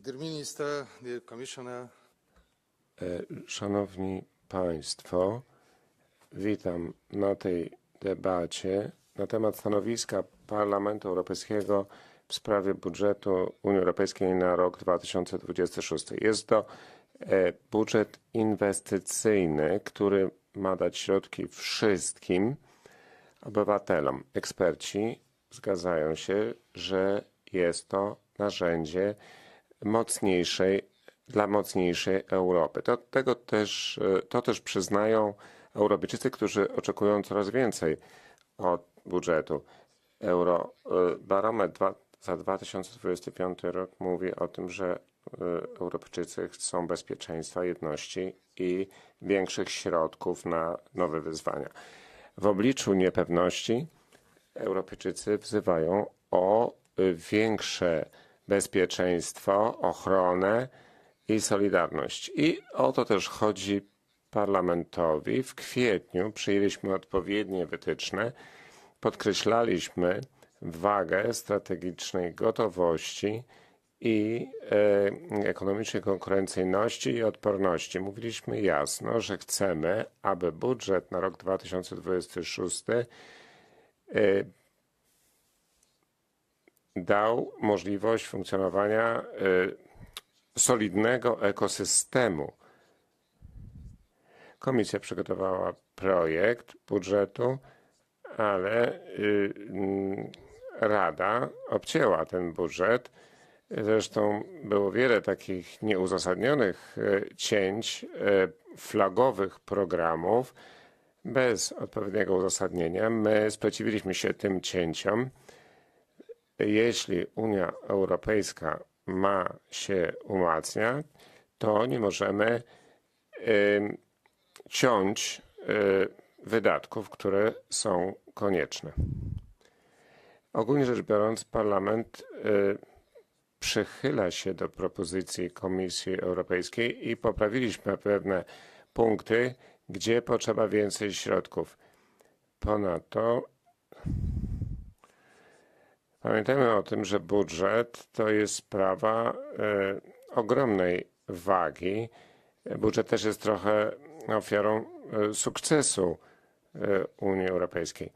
Dear Minister, dear Commissioner, E, Szanowni Państwo, witam na tej debacie na temat stanowiska Parlamentu Europejskiego w sprawie budżetu Unii Europejskiej na rok 2026. Jest to e, budżet inwestycyjny, który ma dać środki wszystkim obywatelom. Eksperci zgadzają się, że jest to narzędzie mocniejszej dla mocniejszej Europy. To, tego też, to też przyznają Europejczycy, którzy oczekują coraz więcej od budżetu. Eurobarometr za 2025 rok mówi o tym, że e, Europejczycy chcą bezpieczeństwa, jedności i większych środków na nowe wyzwania. W obliczu niepewności Europejczycy wzywają o większe bezpieczeństwo, ochronę i solidarność. I o to też chodzi parlamentowi. W kwietniu przyjęliśmy odpowiednie wytyczne, podkreślaliśmy wagę strategicznej gotowości i e, ekonomicznej konkurencyjności i odporności. Mówiliśmy jasno, że chcemy, aby budżet na rok 2026 e, dał możliwość funkcjonowania e, solidnego ekosystemu. Komisja przygotowała projekt budżetu, ale y, Rada obcięła ten budżet. Zresztą było wiele takich nieuzasadnionych y, cięć y, flagowych programów bez odpowiedniego uzasadnienia. My sprzeciwiliśmy się tym cięciom. Jeśli Unia Europejska ma się umacniać, to nie możemy ym, ciąć wydatków, które są konieczne. Ogólnie rzecz biorąc, Parlament przychyla się do propozycji Komisji Europejskiej i poprawiliśmy pewne punkty, gdzie potrzeba więcej środków. Ponadto Pamiętajmy o tym, że budżet to jest sprawa e, ogromnej wagi. Budżet też jest trochę ofiarą e, sukcesu e, Unii Europejskiej.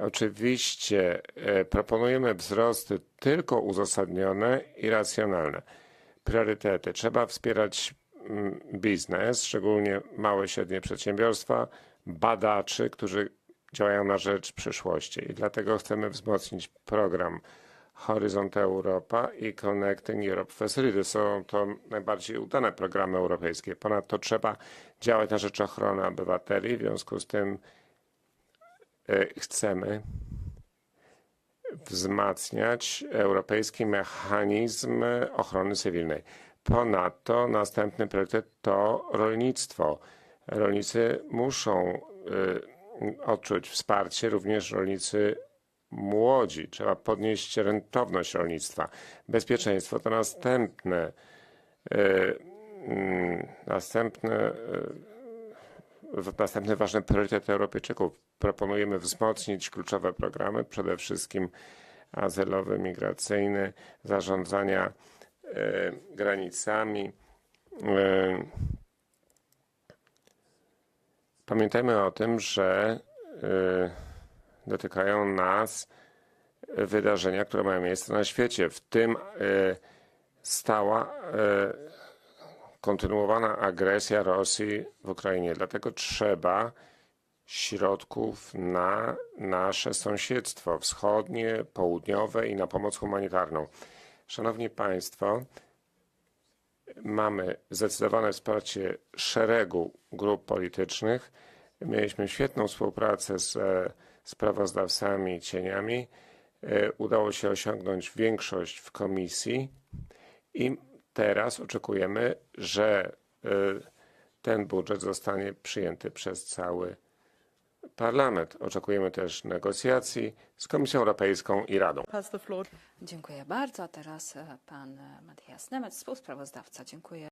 Oczywiście e, proponujemy wzrosty tylko uzasadnione i racjonalne. Priorytety. Trzeba wspierać mm, biznes, szczególnie małe i średnie przedsiębiorstwa, badaczy, którzy działają na rzecz przyszłości i dlatego chcemy wzmocnić program Horyzont Europa i Connecting Europe Facility. Są to najbardziej udane programy europejskie. Ponadto trzeba działać na rzecz ochrony obywateli. W związku z tym chcemy wzmacniać europejski mechanizm ochrony cywilnej. Ponadto następny priorytet to rolnictwo. Rolnicy muszą y, odczuć wsparcie, również rolnicy młodzi. Trzeba podnieść rentowność rolnictwa. Bezpieczeństwo to następne, e, następne, e, następny ważny priorytet Europejczyków. Proponujemy wzmocnić kluczowe programy, przede wszystkim azylowy, migracyjny, zarządzania e, granicami, Pamiętajmy o tym, że y, dotykają nas wydarzenia, które mają miejsce na świecie, w tym stała kontynuowana agresja Rosji w Ukrainie. Dlatego trzeba środków na nasze sąsiedztwo wschodnie, południowe i na pomoc humanitarną. Szanowni Państwo, mamy zdecydowane wsparcie szeregu grup politycznych. Mieliśmy świetną współpracę z e, sprawozdawcami i cieniami. E, Udało się osiągnąć większość w komisji i teraz oczekujemy, że e, ten budżet zostanie przyjęty przez cały parlament. Oczekujemy też negocjacji z Komisją Europejską i Radą. Dziękuję bardzo. Teraz e, pan e, Matthias Nemec, współsprawozdawca. Dziękuję.